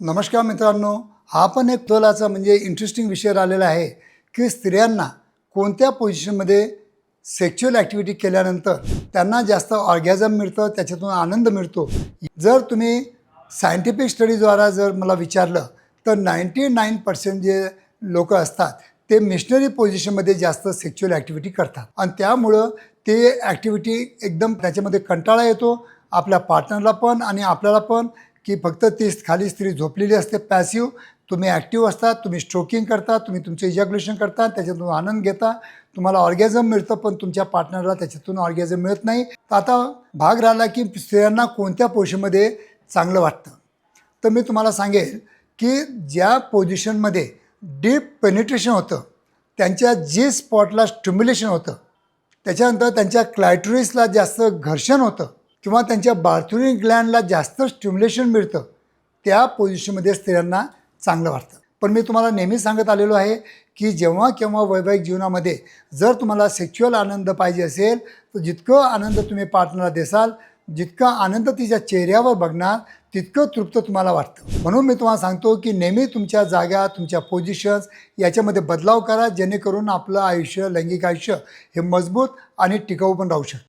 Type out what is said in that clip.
नमस्कार मित्रांनो हा पण एक तोलाचा म्हणजे इंटरेस्टिंग विषय राहिलेला आहे की स्त्रियांना कोणत्या पोझिशनमध्ये सेक्च्युअल ॲक्टिव्हिटी केल्यानंतर त्यांना जास्त ऑर्गॅझम मिळतं त्याच्यातून आनंद मिळतो? जर तुम्ही सायंटिफिक स्टडीद्वारा जर मला विचारलं तर नाईंटी नाईन पर्सेंट जे लोक असतात ते मिशनरी पोझिशनमध्ये जास्त सेक्च्युअल ॲक्टिव्हिटी करतात. आणि त्यामुळं ते ॲक्टिव्हिटी एकदम त्याच्यामध्ये कंटाळा येतो आपल्या पार्टनरला पण आणि आपल्याला पण. की फक्त ती खाली स्त्री झोपलेली असते पॅसिव्ह तुम्ही ॲक्टिव्ह असता तुम्ही स्ट्रोकिंग करता तुम्ही तुमचं इजॅक्युलेशन करता त्याच्यातून आनंद घेता. तुम्हाला ऑर्गॅझम मिळतं पण तुमच्या पार्टनरला त्याच्यातून ऑर्गॅझम मिळत नाही. तर आता भाग राहिला की स्त्रियांना कोणत्या पोझिशनमध्ये चांगलं वाटतं? तर मी तुम्हाला सांगेल की ज्या पोझिशनमध्ये डीप पेनिट्रेशन होतं त्यांच्या जी स्पॉटला स्टिम्युलेशन होतं त्याच्यानंतर त्यांच्या क्लायट्रिसला जास्त घर्षण होतं किंवा त्यांच्या बार्थुरी ग्लँडला जास्त स्टिम्युलेशन मिळतं त्या पोझिशनमध्ये स्त्रियांना चांगलं वाटतं. पण मी तुम्हाला नेहमी सांगत आलेलो आहे की जेव्हा केव्हा वैवाहिक जीवनामध्ये जर तुम्हाला सेक्च्युअल आनंद पाहिजे असेल तर जितकं आनंद तुम्ही पार्टनरला देसाल जितका आनंद तिच्या चेहऱ्यावर बघणार तितकं तृप्त तुम्हाला वाटतं. म्हणून मी तुम्हाला सांगतो की नेहमी तुमच्या जागा तुमच्या पोझिशन्स याच्यामध्ये बदलाव करा जेणेकरून आपलं आयुष्य लैंगिक आयुष्य हे मजबूत आणि टिकाऊ पण राहू शकतं.